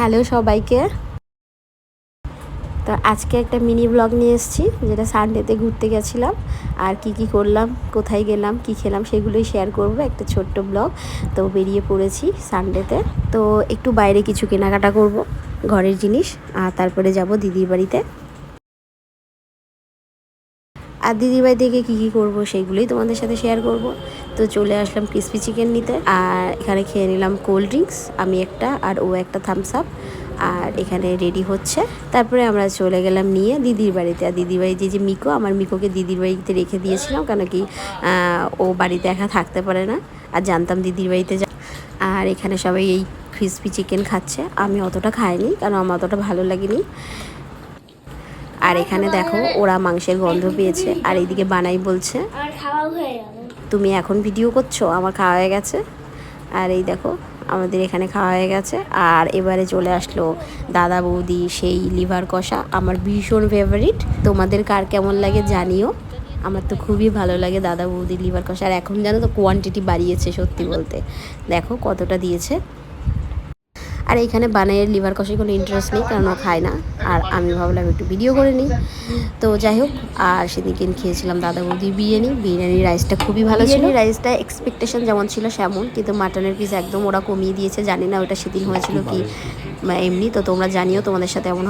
Hello সবাইকে। তো আজকে একটা মিনি ব্লগ নিয়ে এসেছি, যেটা সানডেতে ঘুরতে গেছিলাম। আর কি কি করলাম, কোথায় গেলাম, কি খেলাম সেগুলোই শেয়ার করব, একটা ছোট্ট ব্লগ। তো বেরিয়ে পড়েছি সানডেতে। তো একটু বাইরে কিছু কেনাকাটা করব, ঘরের জিনিস, আর তারপরে যাব দিদির বাড়িতে। আর বাড়ি থেকে কী কী করব সেইগুলোই তোমাদের সাথে শেয়ার করব। তো চলে আসলাম ক্রিসপি চিকেন নিতে। আর এখানে খেয়ে নিলাম কোল্ড ড্রিঙ্কস আমি একটা আর ও একটা থামস আপ আর এখানে রেডি হচ্ছে। তারপরে আমরা চলে গেলাম নিয়ে দিদির বাড়িতে। আর দিদির বাড়িতে যে মিকো, আমার মিকোকে দিদির বাড়িতে রেখে দিয়েছিলাম, কেন কি ও বাড়িতে একা থাকতে পারে না। আর জানতাম দিদির বাড়িতে যা আর এখানে সবাই এই ক্রিসপি চিকেন খাচ্ছে। আমি অতটা খাইনি, কারণ আমার অতটা ভালো লাগেনি। আর এখানে দেখো ওরা মাংসের গন্ধ পেয়েছে আর এইদিকে বানাই বলছে। তুমি এখন ভিডিও করছ আমার খাওয়া হয়ে গেছে। আর এই দেখো আমাদের এখানে খাওয়া হয়ে গেছে। আর এবারে চলে আসলো দাদা বৌদি সেই লিভার কষা আমার ভীষণ ফেভারিট তোমাদের কার কেমন লাগে জানিও। আমার তো খুবই ভালো লাগে দাদা বৌদি লিভার কষা। আর এখন জানো তো কোয়ান্টিটি বাড়িয়েছে সত্যি বলতে। দেখো কতটা দিয়েছে। আর এইখানে বানাইয়ের লিভার কষে কোনো ইন্টারেস্ট নেই কারণ ও খায় না। আর আমি ভাবলাম একটু ভিডিও করে নিই। তো যাই হোক আর সেদিনকে খেয়েছিলাম দাদা বৌদির বিরিয়ানি। বিরিয়ানির রাইসটা খুবই ভালো ছিল। রাইসটা এক্সপেকটেশন যেমন ছিল সেমন কিন্তু মাটনের পিস একদম ওরা কমিয়ে দিয়েছে। জানি না ওটা সেদিন হয়েছিল কি বা এমনি তো তোমরা জানিও তোমাদের সাথে এমন